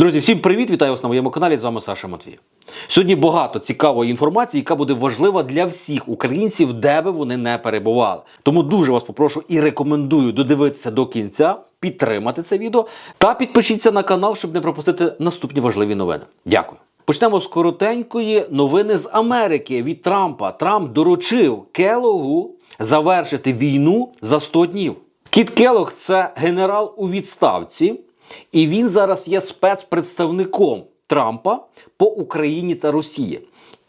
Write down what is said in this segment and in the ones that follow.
Друзі, всім привіт! Вітаю вас на моєму каналі. З вами Саша Матвій. Сьогодні багато цікавої інформації, яка буде важлива для всіх українців, де би вони не перебували. Тому дуже вас попрошу і рекомендую додивитися до кінця, підтримати це відео та підпишіться на канал, щоб не пропустити наступні важливі новини. Дякую. Почнемо з коротенької новини з Америки від Трампа. Трамп доручив Келогу завершити війну за 100 днів. Кіт Келог це генерал у відставці, і він зараз є спецпредставником Трампа по Україні та Росії.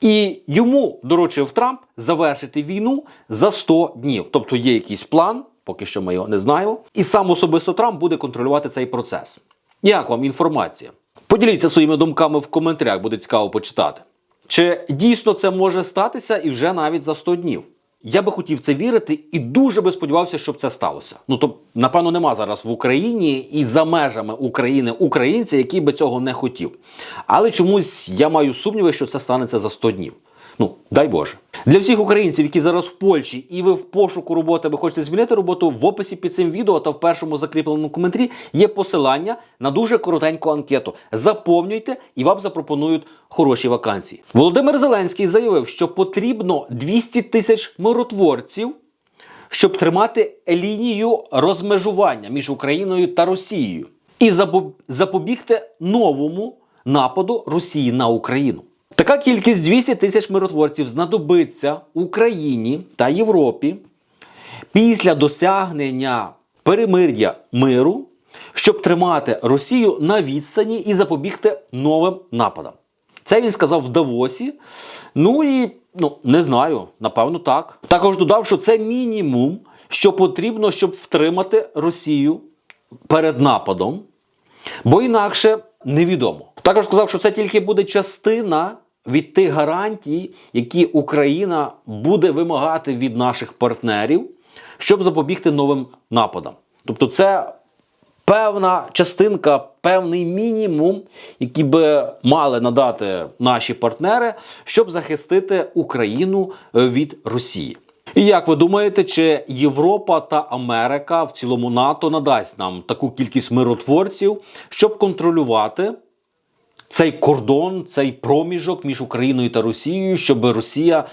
І йому доручив Трамп завершити війну за 100 днів. Тобто є якийсь план, поки що ми його не знаємо. І сам особисто Трамп буде контролювати цей процес. Як вам інформація? Поділіться своїми думками в коментарях, буде цікаво почитати. Чи дійсно це може статися і вже навіть за 100 днів? Я би хотів це вірити і дуже би сподівався, щоб це сталося. Ну то напевно нема зараз в Україні і за межами України українця, який би цього не хотів. Але чомусь я маю сумніви, що це станеться за 100 днів. Ну, дай Боже. Для всіх українців, які зараз в Польщі і ви в пошуку роботи, ви хочете змінити роботу, в описі під цим відео та в першому закріпленому коментарі є посилання на дуже коротеньку анкету. Заповнюйте і вам запропонують хороші вакансії. Володимир Зеленський заявив, що потрібно 200 тисяч миротворців, щоб тримати лінію розмежування між Україною та Росією і запобігти новому нападу Росії на Україну. Така кількість 200 тисяч миротворців знадобиться Україні та Європі після досягнення перемир'я миру, щоб тримати Росію на відстані і запобігти новим нападам. Це він сказав в Давосі. Ну і ну не знаю, напевно, так. Також додав, що це мінімум, що потрібно, щоб втримати Росію перед нападом, бо інакше невідомо. Також сказав, що це тільки буде частина від тих гарантій, які Україна буде вимагати від наших партнерів, щоб запобігти новим нападам. Тобто, це певна частинка, певний мінімум, який би мали надати наші партнери, щоб захистити Україну від Росії. І як ви думаєте, чи Європа та Америка в цілому НАТО надасть нам таку кількість миротворців, щоб контролювати цей кордон, цей проміжок між Україною та Росією, щоб Росія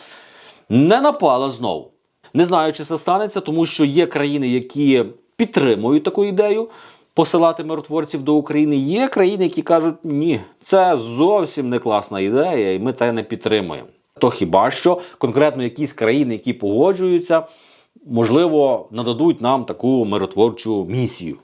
не напала знову? Не знаю, чи це станеться, тому що є країни, які підтримують таку ідею посилати миротворців до України. Є країни, які кажуть, ні, це зовсім не класна ідея, і ми це не підтримуємо. То хіба що конкретно якісь країни, які погоджуються, можливо, нададуть нам таку миротворчу місію.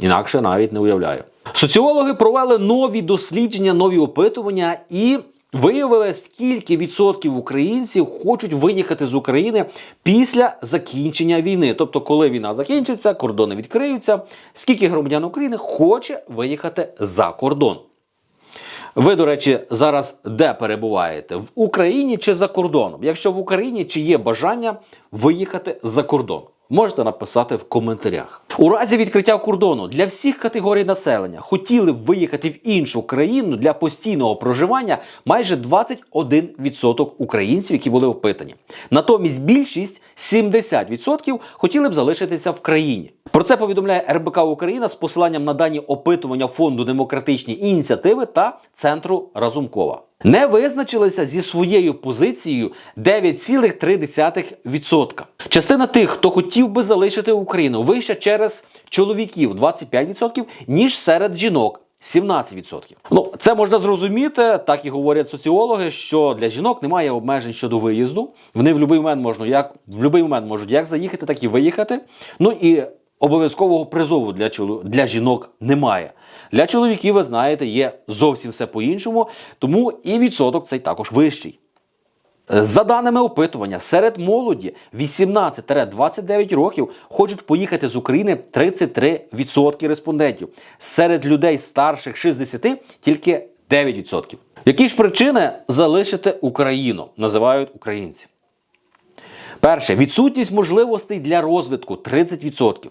Інакше навіть не уявляю. Соціологи провели нові дослідження, нові опитування і виявили, скільки відсотків українців хочуть виїхати з України після закінчення війни. Тобто, коли війна закінчиться, кордони відкриються. Скільки громадян України хоче виїхати за кордон? Ви, до речі, зараз де перебуваєте? В Україні чи за кордоном? Якщо в Україні, чи є бажання виїхати за кордон? Можете написати в коментарях. У разі відкриття кордону для всіх категорій населення хотіли б виїхати в іншу країну для постійного проживання майже 21% українців, які були опитані. Натомість більшість 70% хотіли б залишитися в країні. Про це повідомляє РБК Україна з посиланням на дані опитування фонду демократичні ініціативи та центру Разумкова. Не визначилися зі своєю позицією 9,3%. Частина тих, хто хотів би залишити Україну, вища через чоловіків 25%, ніж серед жінок. 17%. Ну, це можна зрозуміти, так і говорять соціологи, що для жінок немає обмежень щодо виїзду. Вони в будь-який момент можуть як в будь-який момент можуть як заїхати, так і виїхати. Ну і обов'язкового призову для чоло- для жінок немає. Для чоловіків, ви знаєте, є зовсім все по-іншому, тому і відсоток цей також вищий. Е, За даними опитування, серед молоді 18-29 років хочуть поїхати з України 33% респондентів. Серед людей старших 60 тільки 9%. Які ж причини залишити Україну? Називають українці. Перше відсутність можливостей для розвитку 30%.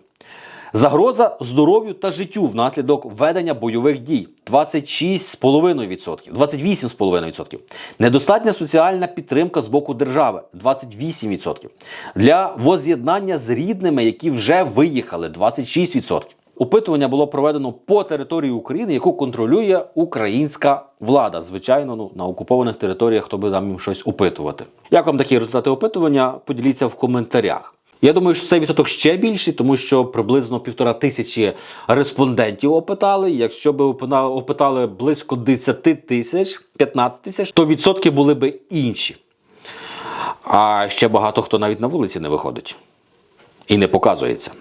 Загроза здоров'ю та життю внаслідок ведення бойових дій 26,5%, 28,5%. Недостатня соціальна підтримка з боку держави 28%. Для воз'єднання з рідними, які вже виїхали 26%. опитування було проведено по території України, яку контролює українська влада. Звичайно, ну на окупованих територіях, хто би там їм щось опитувати. Як вам такі результати опитування? Поділіться в коментарях. Я думаю, що цей відсоток ще більший, тому що приблизно півтора тисячі респондентів опитали. Якщо б опитали близько 10 тисяч, 15 тисяч, то відсотки були б інші. А ще багато хто навіть на вулиці не виходить і не показується.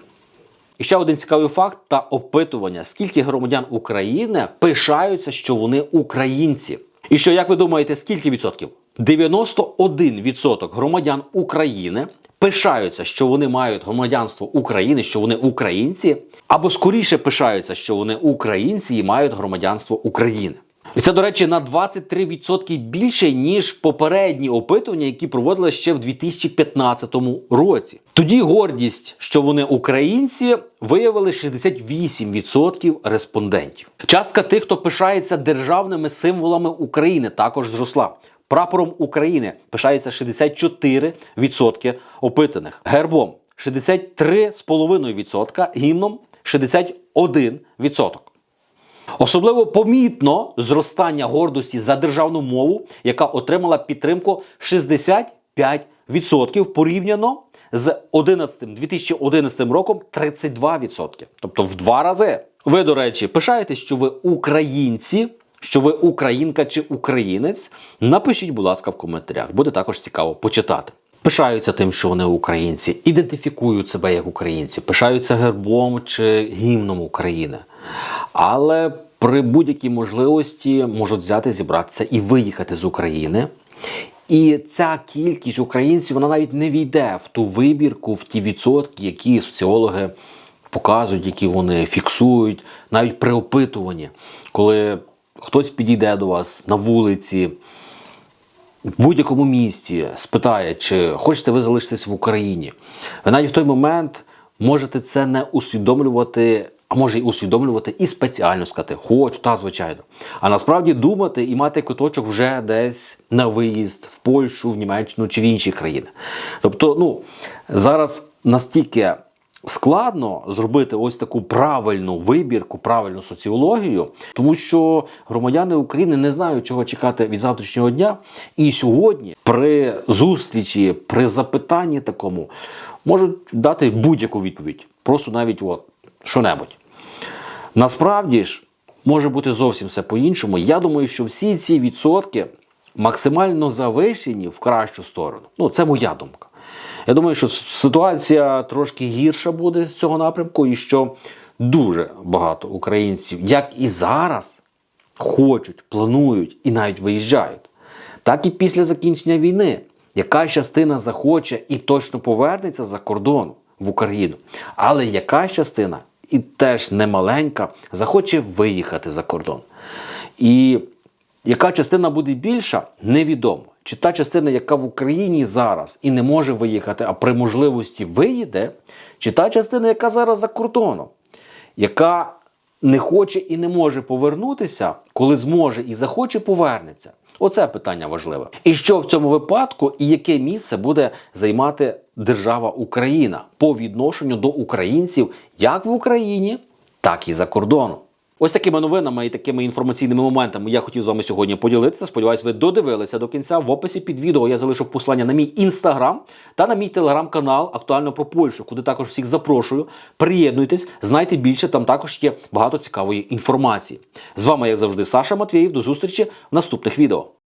І ще один цікавий факт та опитування: скільки громадян України пишаються, що вони українці. І що, як ви думаєте, скільки відсотків? 91% громадян України пишаються, що вони мають громадянство України, що вони українці, або скоріше пишаються, що вони українці і мають громадянство України. І це, до речі, на 23% більше, ніж попередні опитування, які проводили ще в 2015 році. Тоді гордість, що вони українці, виявили 68% респондентів. Частка тих, хто пишається державними символами України, також зросла. Прапором України пишається 64% опитаних, гербом 63,5%, гімном 61%. Особливо помітно зростання гордості за державну мову, яка отримала підтримку 65% порівняно з 11, 2011 роком 32%. Тобто в два рази. Ви, до речі, пишаєтесь, що ви українці, що ви українка чи українець. Напишіть, будь ласка, в коментарях. Буде також цікаво почитати. Пишаються тим, що вони українці, ідентифікують себе як українці, пишаються гербом чи гімном України. Але при будь-якій можливості можуть взяти, зібратися і виїхати з України. І ця кількість українців вона навіть не війде в ту вибірку, в ті відсотки, які соціологи показують, які вони фіксують, навіть при опитуванні, коли хтось підійде до вас на вулиці, в будь-якому місті спитає, чи хочете ви залишитись в Україні. Ви навіть в той момент можете це не усвідомлювати, а може й усвідомлювати і спеціально сказати, хочу, та звичайно. А насправді думати і мати куточок вже десь на виїзд в Польщу, в Німеччину чи в інші країни. Тобто, ну зараз настільки складно зробити ось таку правильну вибірку, правильну соціологію, тому що громадяни України не знають, чого чекати від завтрашнього дня. І сьогодні, при зустрічі, при запитанні такому, можуть дати будь-яку відповідь. Просто навіть от що-небудь. Насправді ж може бути зовсім все по-іншому. Я думаю, що всі ці відсотки максимально завищені в кращу сторону. Ну, це моя думка. Я думаю, що ситуація трошки гірша буде з цього напрямку, і що дуже багато українців, як і зараз, хочуть, планують і навіть виїжджають. Так і після закінчення війни, яка частина захоче і точно повернеться за кордон в Україну, але яка частина, і теж немаленька, захоче виїхати за кордон. І яка частина буде більша, невідомо. Чи та частина, яка в Україні зараз і не може виїхати, а при можливості виїде, чи та частина, яка зараз за кордоном, яка не хоче і не може повернутися, коли зможе і захоче, повернеться. Оце питання важливе. І що в цьому випадку, і яке місце буде займати держава Україна по відношенню до українців як в Україні, так і за кордоном. Ось такими новинами і такими інформаційними моментами я хотів з вами сьогодні поділитися. Сподіваюсь, ви додивилися до кінця. В описі під відео я залишив послання на мій інстаграм та на мій телеграм-канал актуально про Польщу, куди також всіх запрошую. Приєднуйтесь, знайте більше. Там також є багато цікавої інформації. З вами, як завжди, Саша Матвєєв. До зустрічі в наступних відео.